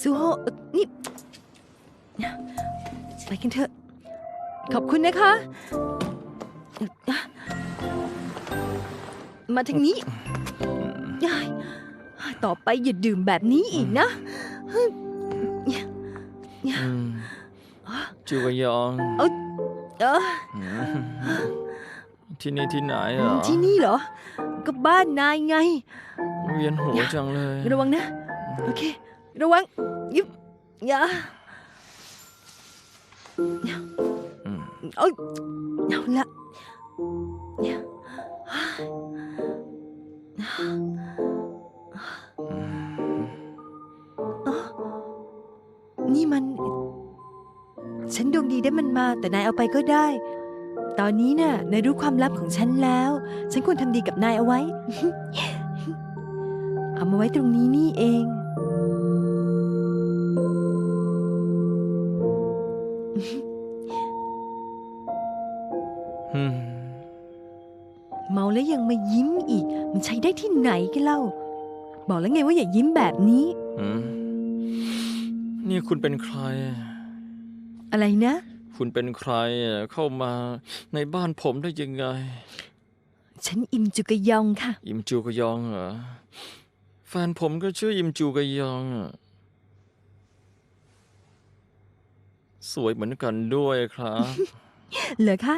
ซูโฮเอ่อนี่ ไปกันเถอะ ขอบคุณนะคะ มาทางนี้ยายต่อไปอย่าดื่มแบบนี้อีกนะอืมจูกยองเอออืมที่นี่ที่ไหนอะที่นี่เหรอ ก็บ้านนายไง เวียนหัวจังเลย ระวังนะ โอเค ระวังยิบอย่าอืมเอ้ยเอาละนี่ยอืมอ๋อนี่มัน ฉันดวงดีได้มันมา แต่นายเอาไปก็ได้ ตอนนี้น่ะนายรู้ความลับของฉันแล้ว ฉันควรทำดีกับนายเอาไว้ เอามาไว้ตรงนี้นี่เอง เมาแล้วยังมายิ้มอีก มันใช้ได้ที่ไหนกันเล่า บอกแล้วไงว่าอย่ายิ้มแบบนี้อืมนี่คุณเป็นใคร อะไรนะ คุณเป็นใครอะเข้ามาในบ้านผมได้ยังไง ฉันอิมจุกยองค่ะ อิมจูกยองเหรอแฟนผมก็ชื่ออิมจูกยองอะสวยเหมือนกันด้วยครับ เหรอคะ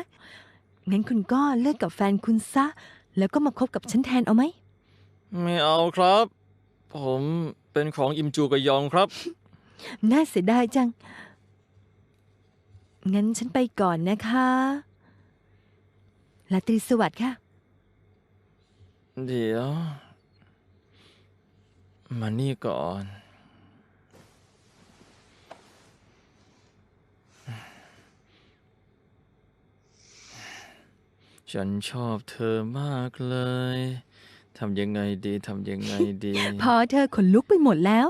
งั้นคุณก็เลิกกับแฟนคุณซะ แล้วก็มาคบกับฉันแทนเอาไหม ไม่เอาครับ ผมเป็นของอิมจูกยองครับ น่าเสียดายจัง งั้นฉันไปก่อนนะคะลาตรีสวัสดิ์ค่ะ เดี๋ยว มานี่ก่อน ฉันชอบเธอมากเลย ทำยังไงดี ทำยังไงดี พอเธอขนลุกไปหมดแล้ว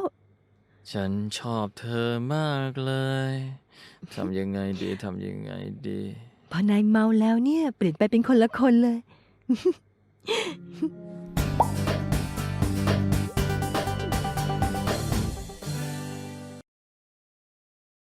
ฉันชอบเธอมากเลย ทำยังไงดี ทำยังไงดี พอนายเมาแล้วเนี่ย เปลี่ยนไปเป็นคนละคนเลย